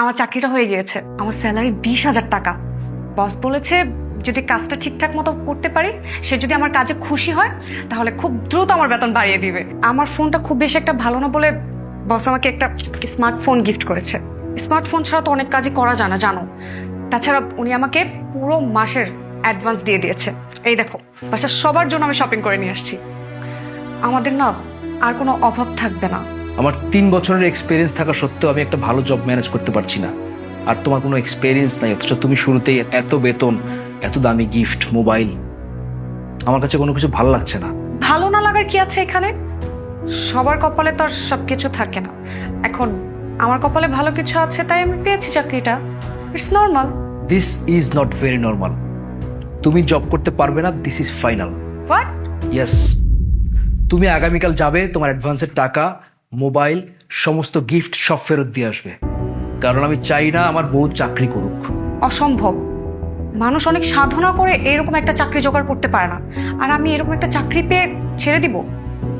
আমার চাকরিটা হয়ে গিয়েছে। আমার স্যালারি বিশ হাজার টাকা। বস বলেছে, যদি কাজটা ঠিকঠাক মতো করতে পারি, সে যদি আমার কাজে খুশি হয়, তাহলে খুব দ্রুত আমার বেতন বাড়িয়ে দিবে। আমার ফোনটা খুব বেশি একটা ভালো না বলে বস আমাকে একটা স্মার্টফোন গিফট করেছে। স্মার্টফোন ছাড়া তো অনেক কাজই করা যায় না, জানো। তাছাড়া উনি আমাকে পুরো মাসের অ্যাডভান্স দিয়ে দিয়েছে। এই দেখো, বাসার সবার জন্য আমি শপিং করে নিয়ে আসছি। আমাদের না আর কোনো অভাব থাকবে না। আমার তিন বছরের এক্সপিরিয়েন্স থাকা সত্ত্বেও আমি একটা ভালো জব ম্যানেজ করতে পারছি না। আর তোমার কোনো এক্সপিরিয়েন্স নাই অথচ তুমি শুরুতেই এত বেতন এত দামি গিফট মোবাইল আমার কাছে কোনো কিছু ভালো লাগছে না। ভালো না লাগার কি আছে এখানে? সবার কপালে তো আর সব কিছু থাকে না। এখন আমার কপালে ভালো কিছু আছে তাই আমি পেয়েছি চাকরিটা। It's normal this is not very normal তুমি জব করতে পারবে না this is final what yes তুমি আগামীকাল যাবে তোমার অ্যাডভান্সের টাকা মোবাইল সমস্ত গিফট সব ফেরত দিয়ে আসবে। কারণ আমি চাই না আমার বউ চাকরি করুক। অসম্ভব। মানুষ অনেক সাধনা করে এরকম একটা চাকরি জোগাড় করতে পারে না। আর আমি এরকম একটা চাকরি পেয়ে ছেড়ে দিব?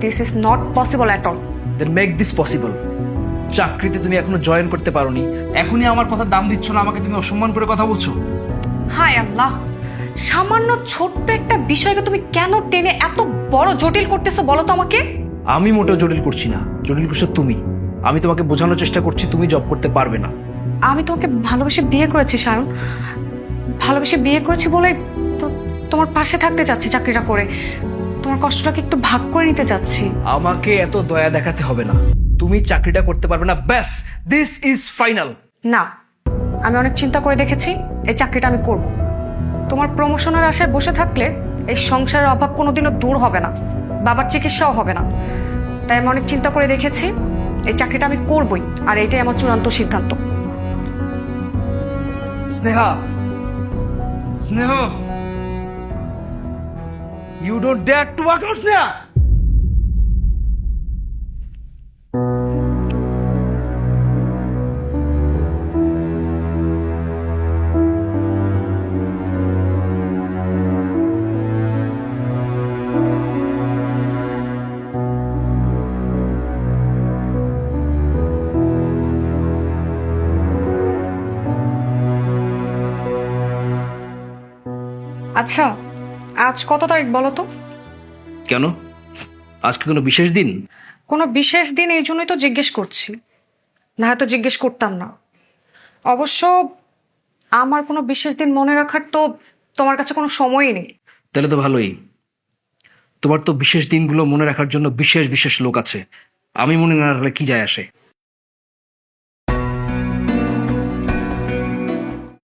This is not possible at all then make this possible চাকরিতে তুমি এখনও জয়েন করতে পারোনি। এখনই আমার কথা দাম দিচ্ছ না আমাকে তুমি অসম্মান করে কথা বলছো? হায় আল্লাহ! সামান্য ছোট্ট একটা বিষয়কে তুমি কেন টেনে এত বড় জটিল করতেছো বলো তো আমাকে? আমি মোটেও জটিল করছি না। জটিল করছ তুমি। আমি তোমাকে বোঝানোর চেষ্টা করছি তুমি জব করতে পারবে না। আমি তোমাকে ভালোবেসে বিয়ে করেছি সায়ন। ভালোবেসে বিয়ে করেছি বলে তো তোমার পাশে থাকতে চাচ্ছি চাকরিটা করে। তোমার কষ্টটাকে একটু ভাগ করে নিতে চাচ্ছি। আমাকে এত দয়া দেখাতে হবে না। তুমি চাকরিটা করতে পারবে না। ব্যাস দিস ইজ ফাইনাল না আমি অনেক চিন্তা করে দেখেছি এই চাকরিটা আমি করব। তোমার প্রমোশনের আশায় বসে থাকলে এই সংসারের অভাব কোনোদিনও দূর হবে না। বাবার চিকিৎসাও হবে না। তাই আমি অনেক চিন্তা করে দেখেছি, এই চাকরিটা আমি করবই, আর এটাই আমার চূড়ান্ত সিদ্ধান্ত। Sneha, Sneha! You don't dare to walk out Sneha! আচ্ছা আজ কত তারিখ বলো তো? কেন? আজকে কোনো বিশেষ দিন? কোনো বিশেষ দিন এই জন্যই তো জিজ্ঞেস করছি। না হয়তো জিজ্ঞেস করতাম না। অবশ্য আমার কোনো বিশেষ দিন মনে রাখার তো তোমার কাছে কোনো সময়ই নেই। তাহলে তো ভালোই। তোমার তো বিশেষ দিনগুলো মনে রাখার জন্য বিশেষ বিশেষ লোক আছে। আমি মনে না রাখলে কি যায় আসে?